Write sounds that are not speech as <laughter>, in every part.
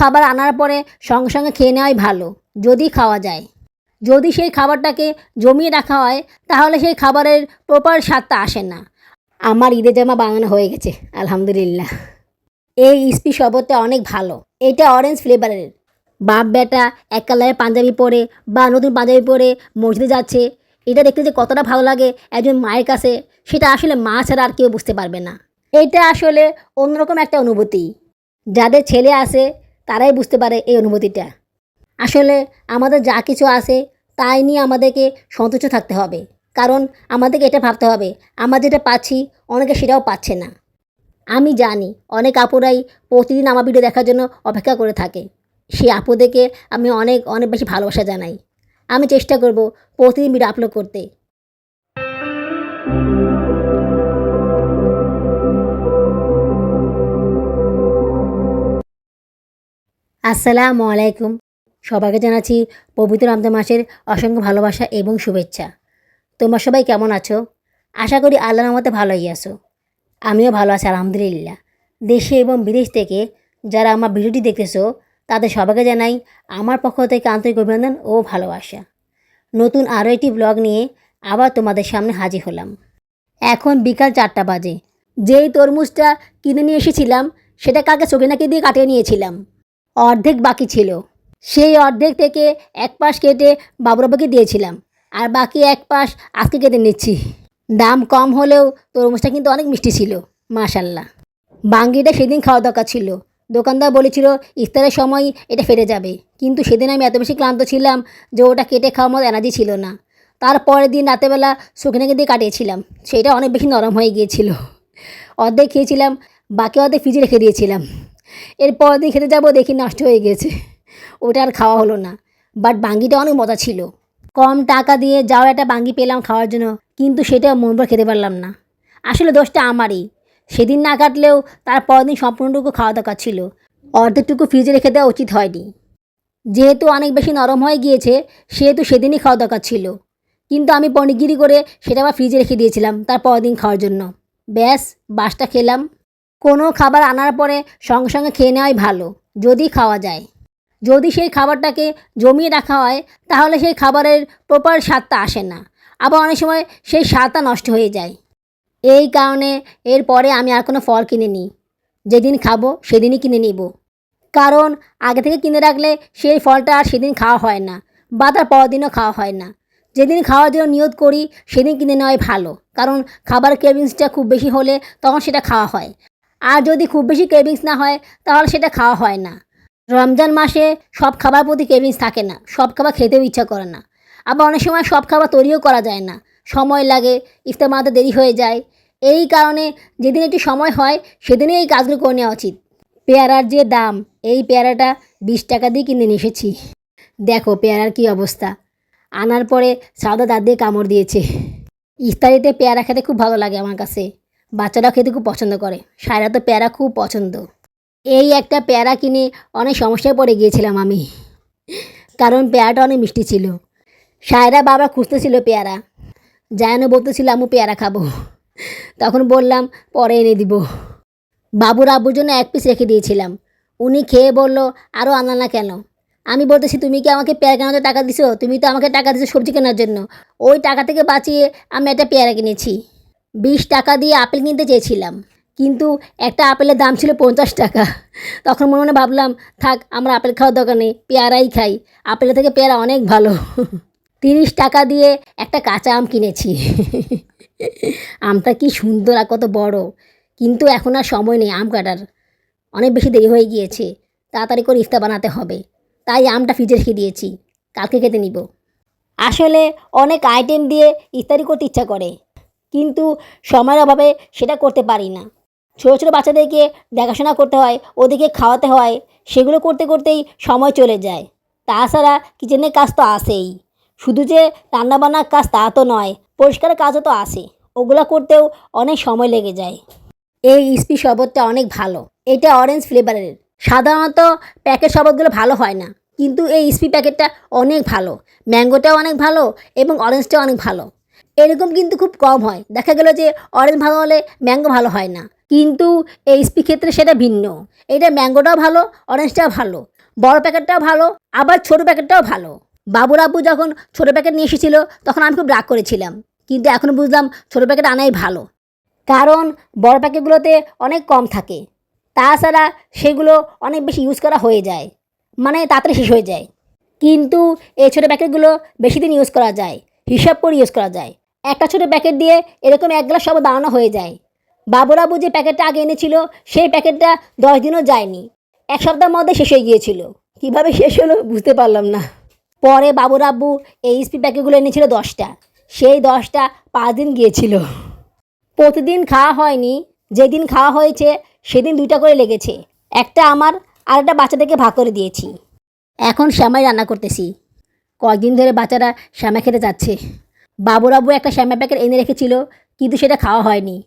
খাবার আনার পরে সঙ্গে সঙ্গে খেয়ে নেওয়াই ভালো, যদি খাওয়া যায়। যদি সেই খাবারটাকে জমিয়ে রাখা হয়, তাহলে সেই খাবারের প্রপার স্বাদটা আসে না। আমার ঈদের জামা বানানো হয়ে গেছে, আলহামদুলিল্লাহ। এই ইস্পি শরবতটা অনেক ভালো, এটা অরেঞ্জ ফ্লেভারের বাপ বেটা এক কালারের পাঞ্জাবি পরে বা নতুন পাঞ্জাবি পরে মসজিদে যাচ্ছে, এটা দেখতে যে কতটা ভালো লাগে একজন মায়ের কাছে, সেটা আসলে মা ছাড়া আর কেউ বুঝতে পারবে না। এটা আসলে অন্যরকম একটা অনুভূতি। যাদের ছেলে আছে তারাই বুঝতে পারে এই অনুভূতিটা। আসলে আমাদের যা কিছু আছে, তাই নিয়ে আমাদেরকে সন্তুষ্ট থাকতে হবে। কারণ আমাদেরকে এটা ভাবতে হবে, আমরা যেটা পাচ্ছি, অনেকে সেটাও পাচ্ছে না। আমি জানি অনেক আপুরাই প্রতিদিন আমার ভিডিও দেখার জন্য অপেক্ষা করে থাকে। সেই আপুদেরকে আমি অনেক অনেক বেশি ভালোবাসা জানাই। আমি চেষ্টা করব প্রতিদিন ভিডিও আপলোড করতে। আসসালামু আলাইকুম। সবাইকে জানাচ্ছি পবিত্র রমজান মাসের অসংখ্য ভালোবাসা এবং শুভেচ্ছা। তোমরা সবাই কেমন আছো? আশা করি আল্লাহর মতে ভালোই আছো। আমিও ভালো আছি, আলহামদুলিল্লাহ। দেশে এবং বিদেশ থেকে যারা আমার ভিডিওটি দেখতেছো, তাদের সবাইকে জানাই আমার পক্ষ থেকে আন্তরিক অভিনন্দন ও ভালোবাসা। নতুন আরও একটি ব্লগ নিয়ে আবার তোমাদের সামনে হাজির হলাম। এখন বিকাল চারটা বাজে। যেই তরমুজটা কিনে নিয়ে এসেছিলাম, সেটা কালকে চোখেনাকে দিয়ে কাটিয়ে নিয়েছিলাম। অর্ধেক বাকি ছিল। সেই অর্ধেক থেকে এক পাশ কেটে বাবুরাবাকে দিয়েছিলাম। আর বাকি এক পাশ আজকে কেটে নিচ্ছি। দাম কম হলেও তরমুজটা কিন্তু অনেক মিষ্টি ছিল, মাশাল্লাহ। বাঙ্গিটা সেদিন খাওয়া দরকার ছিল। দোকানদার বলেছিল, ইফতারের সময় এটা ফেটে যাবে। কিন্তু সেদিন আমি এত বেশি ক্লান্ত ছিলাম যে ওটা কেটে খাওয়ার মতো এনার্জি ছিল না। তারপরের দিন রাতেবেলা শুকনাকে দিয়ে কাটিয়েছিলাম। সেটা অনেক বেশি নরম হয়ে গিয়েছিল। অর্ধেক খেয়েছিলাম, বাকি অর্ধেক ফ্রিজে রেখে দিয়েছিলাম। এরপর দিন খেতে যাব, দেখি নষ্ট হয়ে গেছে। ওটা আর খাওয়া হলো না। বাট বাঙ্গিটা অনেক মজা ছিল। কম টাকা দিয়ে যাও, একটা বাঙ্গি পেলাম খাওয়ার জন্য, কিন্তু সেটা মন ভরে খেতে পারলাম না। আসলে দোষটা আমারই। সেদিন না কাটলেও তার পরের দিন সম্পূর্ণটুকু খাওয়া দরকার ছিল। অর্ধেকটুকু ফ্রিজে রেখে দেওয়া উচিত হয়নি। যেহেতু অনেক বেশি নরম হয়ে গিয়েছে, সেহেতু সেদিনই খাওয়া দরকার ছিল। কিন্তু আমি পনিগিরি করে সেটা আবার ফ্রিজে রেখে দিয়েছিলাম তার পরের দিন খাওয়ার জন্য। ব্যাস, বাসটা খেলাম। কোনো খাবার আনার পরে সঙ্গে সঙ্গে খেয়ে নেওয়াই ভালো, যদি খাওয়া যায়। যদি সেই খাবারটাকে জমিয়ে রাখা হয়, তাহলে সেই খাবারের প্রপার স্বাদটা আসে না। আবার অনেক সময় সেই স্বাদটা নষ্ট হয়ে যায়। এই কারণে এরপরে আমি আর কোনো ফল কিনে নিই। যেদিন খাব, সেদিনই কিনে নিব। কারণ আগে থেকে কিনে রাখলে সেই ফলটা আর সেদিন খাওয়া হয় না, বা তার পরের দিনও খাওয়া হয় না। যেদিন খাওয়ার জন্য নিয়ত করি, সেদিন কিনে নেওয়াই ভালো। কারণ খাবার ক্রেভিংসটা খুব বেশি হলে তখন সেটা খাওয়া হয়। আর যদি খুব বেশি ক্রেভিংস না হয়, তাহলে সেটা খাওয়া হয় না। রমজান মাসে সব খাবার প্রতি ক্রেভিংস থাকে না, সব খাবার খেতেও ইচ্ছা করে না। আবার অনেক সময় সব খাবার তৈরিও করা যায় না, সময় লাগে, ইফতার বানাতে দেরি হয়ে যায়। এই কারণে যেদিন একটু সময় হয়, সেদিনই এই কাজগুলো করে নেওয়া উচিত। পেয়ারার যে দাম, এই পেয়ারাটা বিশ টাকা দিয়ে কিনে নিয়ে এসেছি। দেখো পেয়ারার কি অবস্থা। আনার পরে সাদা দাঁত দিয়ে কামড় দিয়েছে। ইফতারিতে পেয়ারা খেতে খুব ভালো লাগে আমার কাছে। বাচ্চারাও খেতে খুব পছন্দ করে। সায়রা তো প্যারা খুব পছন্দ। এই একটা প্যারা কিনে অনেক সমস্যায় পড়ে গিয়েছিলাম আমি। কারণ পেয়ারাটা অনেক মিষ্টি ছিল। সায়রা বাবা খুঁজতেছিল পেয়ারা। জায়ানো বলতেছিল আমু পেয়ারা খাব। তখন বললাম, পরে এনে দিব। বাবুর আব্বুর জন্য এক পিস রেখে দিয়েছিলাম। উনি খেয়ে বলল আরও আনা না কেন? আমি বলতেছি, তুমি কি আমাকে পেয়ারা কেনাতে টাকা দিছো? তুমি তো আমাকে টাকা দিছো সবজি কেনার জন্য। ওই টাকা থেকে বাঁচিয়ে আমি একটা পেয়ারা কিনেছি। বিশ টাকা দিয়ে আপেল কিনতে চেয়েছিলাম। কিন্তু একটা আপেলের দাম ছিল পঞ্চাশ টাকা। তখন মনে মনে ভাবলাম, থাক, আমরা আপেল খাওয়ার দরকার নেই, পেয়ারাই খাই। আপেলের থেকে পেয়ারা অনেক ভালো। তিরিশ টাকা দিয়ে একটা কাঁচা আম কিনেছি। আমটা কি সুন্দর আর কত বড়। কিন্তু এখন আর সময় নেই আম কাটার। অনেক বেশি দেরি হয়ে গিয়েছে। তাড়াতাড়ি করে ইফতা বানাতে হবে। তাই আমটা ফ্রিজে রেখে দিয়েছি। কালকে খেতে নিব। আসলে অনেক আইটেম দিয়ে ইফতারি করতে ইচ্ছা করে। কিন্তু সময়ের অভাবে সেটা করতে পারি না। ছোটো ছোটো বাচ্চাদেরকে দেখাশোনা করতে হয়, ওদেরকে খাওয়াতে হয়, সেগুলো করতে করতেই সময় চলে যায়। তাছাড়া কিচেনের কাজ তো আসেই শুধু যে রান্নাবান্নার কাজ তা তো নয় পরিষ্কারের কাজও তো আসে ওগুলো করতেও অনেক সময় লেগে যায়। এই ইস্পি শরবতটা অনেক ভালো। এটা অরেঞ্জ ফ্লেভারের সাধারণত প্যাকেট শরবতগুলো ভালো হয় না। কিন্তু এই ইস্পি প্যাকেটটা অনেক ভালো। ম্যাঙ্গোটাও অনেক ভালো এবং অরেঞ্জটাও অনেক ভালো। এরকম কিন্তু খুব কম হয়। দেখা গেল যে অরেঞ্জ ভালো হলে ম্যাঙ্গো ভালো হয় না। কিন্তু এইচপি ক্ষেত্রে সেটা ভিন্ন। এটা ম্যাঙ্গোটাও ভালো অরেঞ্জটাও ভালো। বড় প্যাকেটটাও ভালো, আবার ছোট প্যাকেটটাও ভালো। বাবুর আব্বু যখন ছোট প্যাকেট নিয়ে এসেছিল, তখন আমি খুব রাগ করেছিলাম। কিন্তু এখন বুঝলাম ছোট প্যাকেট আনাই ভালো। কারণ বড় প্যাকেটগুলোতে অনেক কম থাকে। তাছাড়া সেগুলো অনেক বেশি ইউজ করা হয়ে যায়। মানে তাড়াতাড়ি শেষ হয়ে যায়। কিন্তু এই ছোটো প্যাকেটগুলো বেশি দিন ইউজ করা যায়। হিসাব করে ইউজ করা যায়। একটা ছোটো প্যাকেট দিয়ে এরকম এক গ্লাস সব দাঁড়ানো হয়ে যায়। বাবুরাবু যে প্যাকেটটা আগে এনেছিল, সেই প্যাকেটটা দশ দিনও যায়নি। এক সপ্তাহের মধ্যে শেষ হয়ে গিয়েছিল। কীভাবে শেষ হলো বুঝতে পারলাম না। পরে বাবুর আব্বু এই স্পি প্যাকেটগুলো এনেছিল দশটা। সেই দশটা পাঁচ দিন গিয়েছিল। প্রতিদিন খাওয়া হয়নি। যেদিন খাওয়া হয়েছে, সেদিন দুইটা করে লেগেছে। একটা আমার, আর একটা বাচ্চাদেরকে ভাগ করে দিয়েছি। এখন শ্যামাই রান্না করতেছি। কয়েকদিন ধরে বাচ্চারা শ্যামা খেতে যাচ্ছে। বাবুরাবু একটা শ্যামা প্যাকেট এনে রেখেছিল, কিন্তু সেটা খাওয়া হয়নি।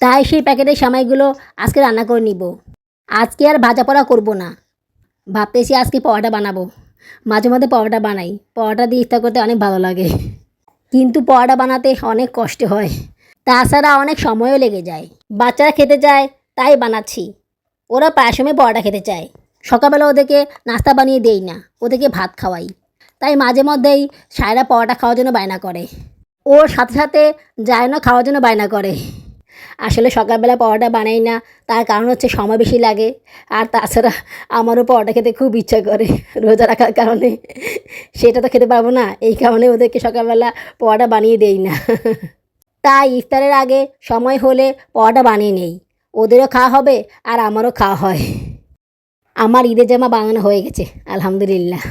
তাই সেই প্যাকেটের শ্যামাইগুলো আজকে রান্না করে নিব। আজকে আর ভাজা পড়া করব না। ভাবতেছি আজকে পরোটা বানাবো। মাঝে মধ্যে পরোটা বানাই। পরোটা দিয়ে ইফতার করতে অনেক ভালো লাগে। কিন্তু পরোটা বানাতে অনেক কষ্ট হয়। তাছাড়া অনেক সময়ও লেগে যায়। বাচ্চারা খেতে চায়, তাই বানাচ্ছি। ওরা প্রায় সময় পরোটা খেতে চায়। সকালবেলা ওদেরকে নাস্তা বানিয়ে দেই না। ওদেরকে ভাত খাওয়াই। তাই মাঝে মধ্যেই সায়রা পরোটা খাওয়ার জন্য বায়না করে। ওর সাথে সাথে জায়নও খাওয়ার জন্য বায়না করে। আসলে সকালবেলা পরোটা বানাই না, তার কারণ হচ্ছে সময় বেশি লাগে। আর তাছাড়া আমারও পরোটা খেতে খুব ইচ্ছা করে রোজা রাখার কারণে। সেটা তো খেতে পারব না, এই কারণে ওদেরকে সকালবেলা পরোটা বানিয়ে দেই না। তাই ইফতারের আগে সময় হলে পরোটা বানিয়ে নেই। ওদেরও খাওয়া হবে আর আমারও খাওয়া হয়। আমার ঈদের জামা বানানো হয়ে গেছে, আলহামদুলিল্লাহ।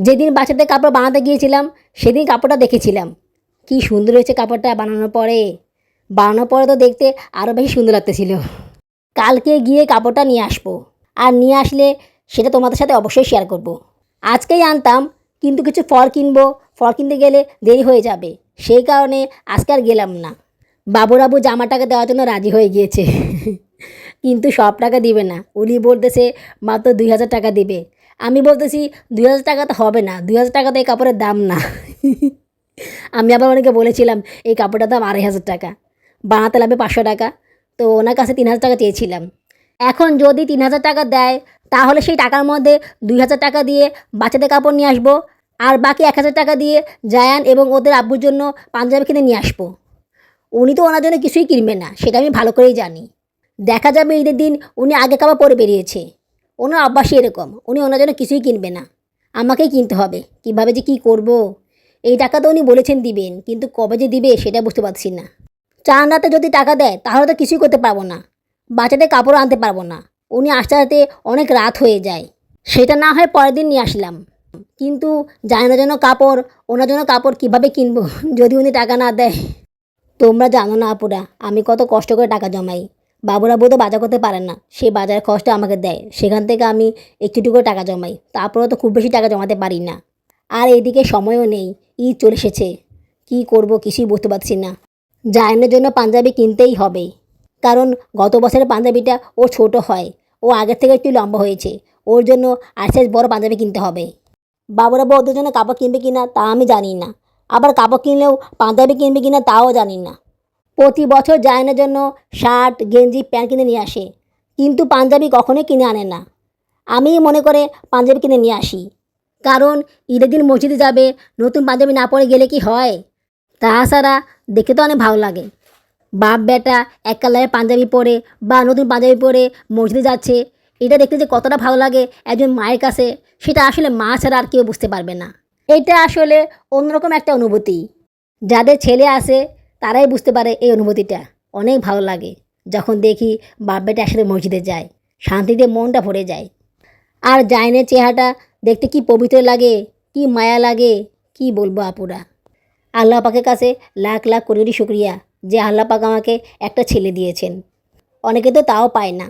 যেদিন বাচ্চাদের কাপড় বানাতে গিয়েছিলাম, সেদিন কাপড়টা দেখেছিলাম। কি সুন্দর হয়েছে কাপড়টা বানানোর পরে। বানানোর পরে তো দেখতে আরও বেশি সুন্দর লাগতেছিল। কালকে গিয়ে কাপড়টা নিয়ে আসব। আর নিয়ে আসলে সেটা তোমাদের সাথে অবশ্যই শেয়ার করব। আজকেই আনতাম, কিন্তু কিছু ফল কিনবো। ফল কিনতে গেলে দেরি হয়ে যাবে। সেই কারণে আজকে আর গেলাম না। বাবুরাবু জামাটাকে দেওয়ার জন্য রাজি হয়ে গিয়েছে। কিন্তু সব টাকা দিবে না। উনি বলতেছে, মাত্র দুই হাজার টাকা দিবে। আমি বলতেছি দুই হাজার টাকা তো হবে না, দুই হাজার টাকাতে এই কাপড়ের দাম না। আমি আবার অনেকে বলেছিলাম, এই কাপড়টার দাম আড়াই হাজার টাকা বানাতে লাগবে পাঁচশো টাকা, তো ওনার কাছে তিন হাজার টাকা চেয়েছিলাম। এখন যদি তিন হাজার টাকা দেয়, তাহলে সেই টাকার মধ্যে দুই হাজার টাকা দিয়ে বাচ্চাদের কাপড় নিয়ে আসব, আর বাকি এক হাজার টাকা দিয়ে জায়ান এবং ওদের আব্বুর জন্য পাঞ্জাবি কিনে নিয়ে আসব। উনি তো ওনার জন্য কিছুই কিনবে না, সেটা আমি ভালো করেই জানি। দেখা যাবে ঈদের দিন উনি আগে কাবা পরে বেরিয়েছে। ওনার অভ্যাসই এরকম উনি ওনার জন্য কিছুই কিনবে না। আমাকেই কিনতে হবে। কীভাবে যে কি করব। এই টাকা তো উনি বলেছেন দিবেন, কিন্তু কবে যে দিবে সেটা বুঝতে পারছি না। রাতে যদি টাকা দেয়, তাহলে তো কিছুই করতে পারব না। বাচ্চাদের কাপড় আনতে পারব না। উনি আসতে আসতে অনেক রাত হয়ে যায়। সেটা না হয় পরের দিন নিয়ে আসলাম। কিন্তু জানার জন্য কাপড়, ওনার জন্য কাপড় কীভাবে কিনবো? যদি উনি টাকা না দেয়। তোমরা জানো না আপুরা, আমি কত কষ্ট করে টাকা জমাই। বাবুরা তো বাজার করতে পারেন না। সেই বাজারের খরচটা আমাকে দেয়। সেখান থেকে আমি একটু করে টাকা জমাই। তারপরেও তো খুব বেশি টাকা জমাতে পারি না। আর এইদিকে সময়ও নেই। ঈদ চলে এসেছে। কী করব কিছুই বুঝতে পারছি না। জায়নের জন্য পাঞ্জাবি কিনতেই হবে। কারণ গত বছরের পাঞ্জাবিটা ওর ছোট হয়। ও আগের থেকে একটু লম্বা হয়েছে। ওর জন্য আর সাইজ বড় পাঞ্জাবি কিনতে হবে। বাবুরা বউ ওদের জন্য কাপড় কিনবে কিনা তা আমি জানি না। আবার কাপড় কিনলেও পাঞ্জাবি কিনবে কিনা তাও জানি না। প্রতি বছর জায়নের জন্য শার্ট, গেঞ্জি, প্যান্ট কিনে নিয়ে আসে। কিন্তু পাঞ্জাবি কখনোই কিনে আনে না। আমি মনে করে পাঞ্জাবি কিনে নিয়ে আসি। কারণ ঈদের দিন মসজিদে যাবে, নতুন পাঞ্জাবি না পরে গেলে কি হয়? তাছাড়া দেখে তো অনেক ভালো লাগে। বাপ, বেটা এক কালারের পাঞ্জাবি পরে বা নতুন পাঞ্জাবি পরে মসজিদে যাচ্ছে, এটা দেখতে যে কতটা ভালো লাগে একজন মায়ের কাছে, সেটা আসলে মা ছাড়া আর কেউ বুঝতে পারবে না। এটা আসলে অন্যরকম একটা অনুভূতি। যাদের ছেলে আছে তারাই বুঝতে পারে এই অনুভূতিটা। অনেক ভালো লাগে যখন দেখি বাপ বেটা একসাথে মসজিদে যায়, শান্তিতে মনটা ভরে যায়। আর জাইনের চেহারাটা দেখতে কি পবিত্র লাগে, কি মায়া লাগে, কি বলব আপুরা। আল্লাহ পাকের কাছে লাখ লাখ কোটি শুক্রিয়া যে আল্লাহ পাক আমাকে একটা ছেলে দিয়েছেন। অনেকে তো তাও পায় না।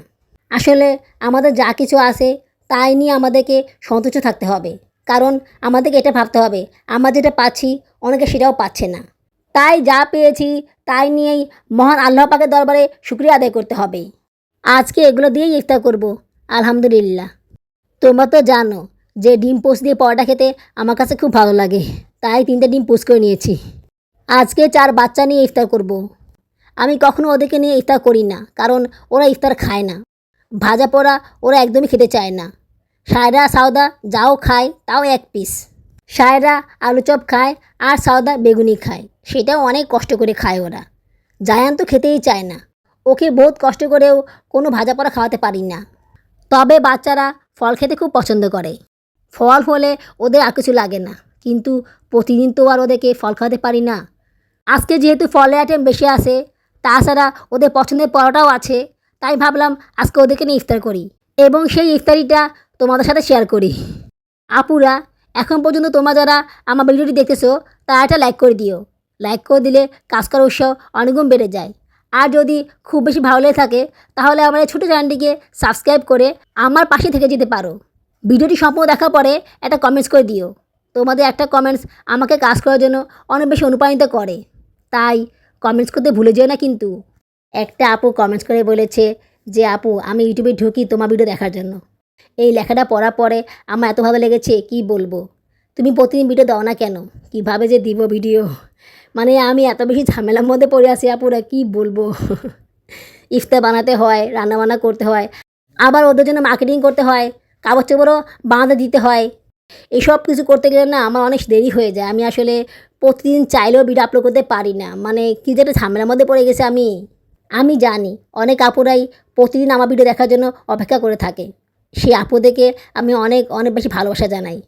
আসলে আমাদের যা কিছু আছে তাই নিয়ে আমাদেরকে সন্তুষ্ট থাকতে হবে। কারণ আমাদেরকে এটা ভাবতে হবে, আমরা যেটা পাচ্ছি অনেকে সেটাও পাচ্ছে না। তাই যা পেয়েছি, তাই নিয়েই মহান আল্লাহ পাকের দরবারে শুক্রিয়া আদায় করতে হবে। আজকে এগুলো দিয়েই ইফতার করব, আলহামদুলিল্লাহ। তোমরা তো জানো যে ডিম পোস্ট দিয়ে পরোটা খেতে আমার কাছে খুব ভালো লাগে, তাই তিনটে ডিম পোস্ট করে নিয়েছি। আজকে চার বাচ্চা নিয়ে ইফতার করব। আমি কখনো ওদেরকে নিয়ে ইফতার করি না, কারণ ওরা ইফতার খায় না। ভাজা পোড়া ওরা একদমই খেতে চায় না। সায়রা সাউদা যাও খায়, তাও এক পিস সায়রা আলু চপ খায় আর সাউদা বেগুনি খায়। সেটাও অনেক কষ্ট করে খায় ওরা। জায়ান তো খেতেই চায় না। ওকে বহুত কষ্ট করেও কোনো ভাজা পোড়া খাওয়াতে পারি না। তবে বাচ্চারা ফল খেতে খুব পছন্দ করে। ফল হলে ওদের আর কিছু লাগে না। কিন্তু প্রতিদিন তো আর ওদেরকে ফল খাওয়াতে পারি না। আজকে যেহেতু ফলের আইটেম বেশি আছে, তাছাড়া ওদের পছন্দের পরোটাও আছে, তাই ভাবলাম আজকে ওদেরকে নিয়ে ইফতার করি। এবং সেই ইফতারিটা তোমাদের সাথে শেয়ার করি। আপুরা, এখন পর্যন্ত তোমরা যারা আমার ভিডিওটি দেখতেছো, তারা একটা লাইক করে দিও। লাইক করে দিলে কাজ করার উৎসাহ অনেকগুণ বেড়ে যায়। আর যদি খুব বেশি ভালো লেগে থাকে, তাহলে আমার ছোটো চ্যানেলটিকে সাবস্ক্রাইব করে আমার পাশে থেকে যেতে পারো। ভিডিওটি সম্পূর্ণ দেখার পরে একটা কমেন্টস করে দিও। তোমাদের একটা কমেন্টস আমাকে কাজ করার জন্য অনেক বেশি অনুপ্রাণিত করে। তাই কমেন্টস করতে ভুলে যেও না কিন্তু। একটা আপু কমেন্টস করে বলেছে যে, আপু, আমি ইউটিউবে ঢুকি তোমার ভিডিও দেখার জন্য। এই লেখাটা পড়ার পরে আমার এত ভালো লেগেছে, কি বলব? তুমি প্রতিদিন ভিডিও দাও না কেন? কীভাবে যে দিব ভিডিও মানে আমি এত বেশি ঝামেলার মধ্যে পড়ে আছি আপুরা, কি বলব? <laughs> ইফতার বানাতে হয়, রান্নাবান্না করতে হয়, আবার ওদের জন্য মার্কেটিং করতে হয় কাগজ চোপড়ও বানাতে দিতে হয়। এইসব কিছু করতে গেলে না আমার অনেক দেরি হয়ে যায়, আমি আসলে প্রতিদিন চাইলেও ভিডিও আপলোড করতে পারি না। মানে কী যে একটা ঝামেলার মধ্যে পড়ে গেছে আমি। আমি জানি, অনেক আপুরাই প্রতিদিন আমার ভিডিও দেখার জন্য অপেক্ষা করে থাকে। সেই আপুদেরকে আমি অনেক অনেক বেশি ভালোবাসা জানাই।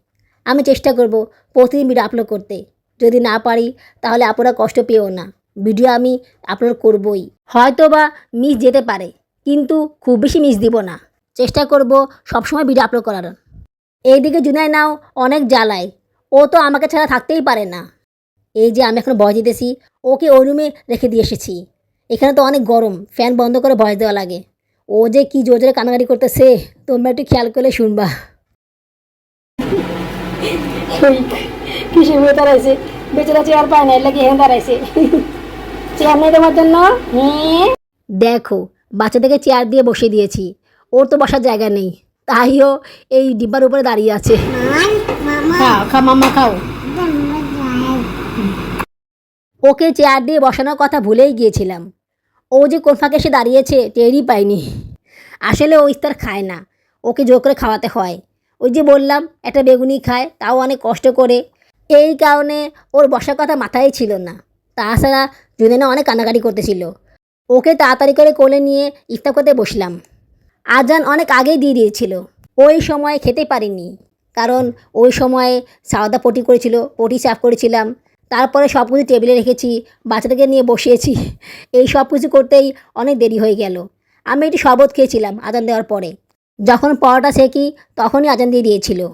আমি চেষ্টা করব প্রতিদিন ভিডিও আপলোড করতে। যদি না পারি, তাহলে আপুরা কষ্ট পেও না। ভিডিও আমি আপলোড করবই। হয়তো বা মিস যেতে পারে, কিন্তু খুব বেশি মিস দিব না। চেষ্টা করব সবসময় ভিডিও আপলোড করার। এইদিকে জুনাই নাও অনেক জ্বালায়। ও তো আমাকে ছাড়া থাকতেই পারে না। এই যে আমি এখন ভয় দিতেছি, ওকে ওই রুমে রেখে দিয়ে এসেছি। এখানে তো অনেক গরম ফ্যান বন্ধ করে ভয় দেওয়া লাগে। ও যে কি জোর জোরে কানাকাটি করতেছে, তোমরা একটু খেয়াল করলে শুনবা। কিসে হয়ে দাঁড়াইছে বেচারা চেয়ার পায় না এর লাগে হেন দাঁড়াইছে। চেয়ার নেই তোমার জন্য? দেখো বাচ্চাদেরকে চেয়ার দিয়ে বসে দিয়েছি। ওর তো বসার জায়গা নেই। তাইও এই ডিব্বার উপরে দাঁড়িয়ে আছে। খাও খাও। ওকে চেয়ার দিয়ে বসানোর কথা ভুলেই গিয়েছিলাম। ও যে কোন ফাঁকে এসে দাঁড়িয়েছে টেরই পাইনি। আসলে ও ইফতার খায় না। ওকে জোর করে খাওয়াতে হয়। ওই যে বললাম একটা বেগুনি খায় তাও অনেক কষ্ট করে। এই কারণে ওর বসার কথা মাথায় ছিল না। তাছাড়া জুনেনা অনেক কান্নাকাটি করতেছিল। ওকে তাড়াতাড়ি করে কোলে নিয়ে ইফতার করতে বসলাম। আজান অনেক আগেই দিয়ে দিয়েছিল। ওই সময় খেতে পারিনি। কারণ ওই সময়ে সাওদা পটি করেছিল, পটি সাফ করেছিলাম। তারপরে সব কিছু টেবিলে রেখেছি, বাচ্চাদেরকে নিয়ে বসিয়েছি। এই সব কিছু করতেই অনেক দেরি হয়ে গেল। আমি একটু শরবত খেয়েছিলাম আজান দেওয়ার পরে। যখন পরোটা সেকি, তখনই আজান দিয়ে দিয়েছিল।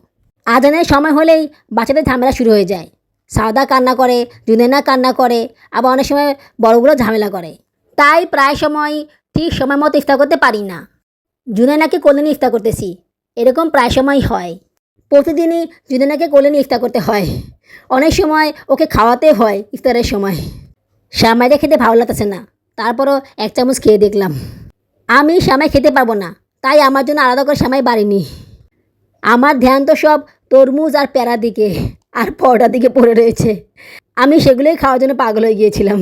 আজানের সময় হলেই বাচ্চাদের ঝামেলা শুরু হয়ে যায়। সাদা কান্না করে, জুনেনা কান্না করে, আবার অনেক সময় বড়গুলো ঝামেলা করে। তাই প্রায় সময় ঠিক সময় মতো ইফতার করতে পারি না। জুনেনাকে কোলে নিয়ে ইফতার করতেছি। এরকম প্রায় সময়ই হয়। প্রতিদিনই জুনেনাকে কোলে নিয়ে ইফতার করতে হয়। অনেক সময় ওকে খাওয়াতে হয় ইফতারের সময়। শ্যামাইটা খেতে ভালো লাগতেছে না। তারপরও এক চামচ খেয়ে দেখলাম। আমি শ্যামাই খেতে পারব না। তাই আমার জন্য আলাদা করে শ্যামাই বাড়িনি। আমার ধ্যান তো সব তরমুজ আর প্যারা দিকে আর পরোটার দিকে পড়ে রয়েছে। আমি সেগুলোই খাওয়ার জন্য পাগল হয়ে গিয়েছিলাম।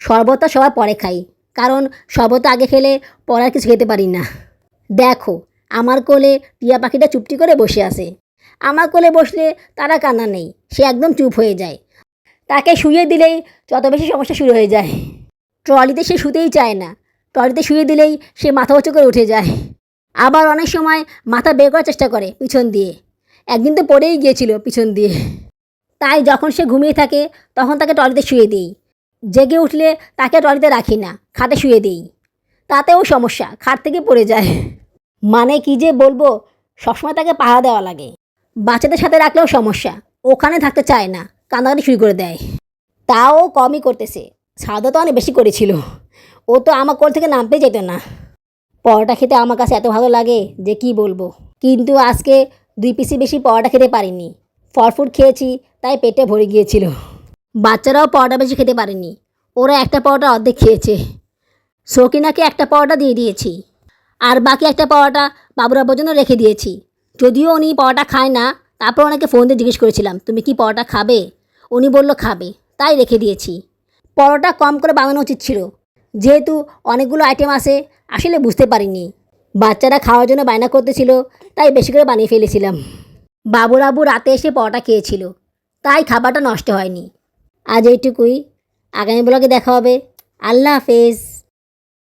শরবতটা সবার পরে খাই, কারণ শরবত আগে খেলে পরে আর কিছু খেতে পারি না। দেখো, আমার কোলে টিয়া পাখিটা চুপটি করে বসে আছে। আমার কোলে বসলে তারা কান্না নেই, সে একদম চুপ হয়ে যায়। তাকে শুয়ে দিলেই যত বেশি সমস্যা শুরু হয়ে যায়। ট্রলিতে সে শুতেই চায় না, ট্রলিতে শুয়ে দিলেই সে মাথা উঁচু করে উঠে যায়। আবার অনেক সময় মাথা বের করার চেষ্টা করে পিছন দিয়ে। একদিন তো পড়েই গিয়েছিল পিছন দিয়ে। তাই যখন সে ঘুমিয়ে থাকে, তখন তাকে ট্রলিতে শুয়ে দিই। জেগে উঠলে তাকে ট্রলিতে রাখি না, খাটে শুয়ে দিই। তাতেও সমস্যা, খাট থেকে পড়ে যায়। মানে কি যে বলব, সবসময় তাকে পাহারা দেওয়া লাগে। বাচ্চাদের সাথে রাখলেও সমস্যা, ওখানে থাকতে চায় না, কান্নাকাটি শুরু করে দেয়। তাও কমই করতেছে সাদা তো অনেক বেশি করেছিল। ও তো আমার কোল থেকে নামতে যেত না। পরোটা খেতে আমার কাছে এত ভালো লাগে যে কি বলব। কিন্তু আজকে দুই পিসি বেশি পরোটা খেতে পারিনি ফলফ্রুট খেয়েছি, তাই পেটে ভরে গিয়েছিল। বাচ্চারাও পরোটা বেশি খেতে পারেনি ওরা একটা পরোটা অর্ধেক খেয়েছে। সকিনাকে একটা পরোটা দিয়ে দিয়েছি। আর বাকি একটা পরোটা বাবুরা পর্যন্ত রেখে দিয়েছি। যদিও উনি পরোটা খায় না, তারপর ওনাকে ফোন দিয়ে জিজ্ঞেস করেছিলাম, তুমি কি পরোটা খাবে? উনি বলল, খাবে। তাই রেখে দিয়েছি। পরোটা কম করে বানানো উচিত ছিল। যেহেতু অনেকগুলো আইটেম আছে, আসলে বুঝতে পারিনি। বাচ্চারা খাওয়ার জন্য বায়না করতেছিল, তাই বেশি করে বানিয়ে ফেলেছিলাম। বাবুর আবু রাতে এসে পরোটা খেয়েছিল, তাই খাবারটা নষ্ট হয়নি। আজ এইটুকুই। আগামী ব্লগে দেখা হবে। আল্লাহ হাফেজ।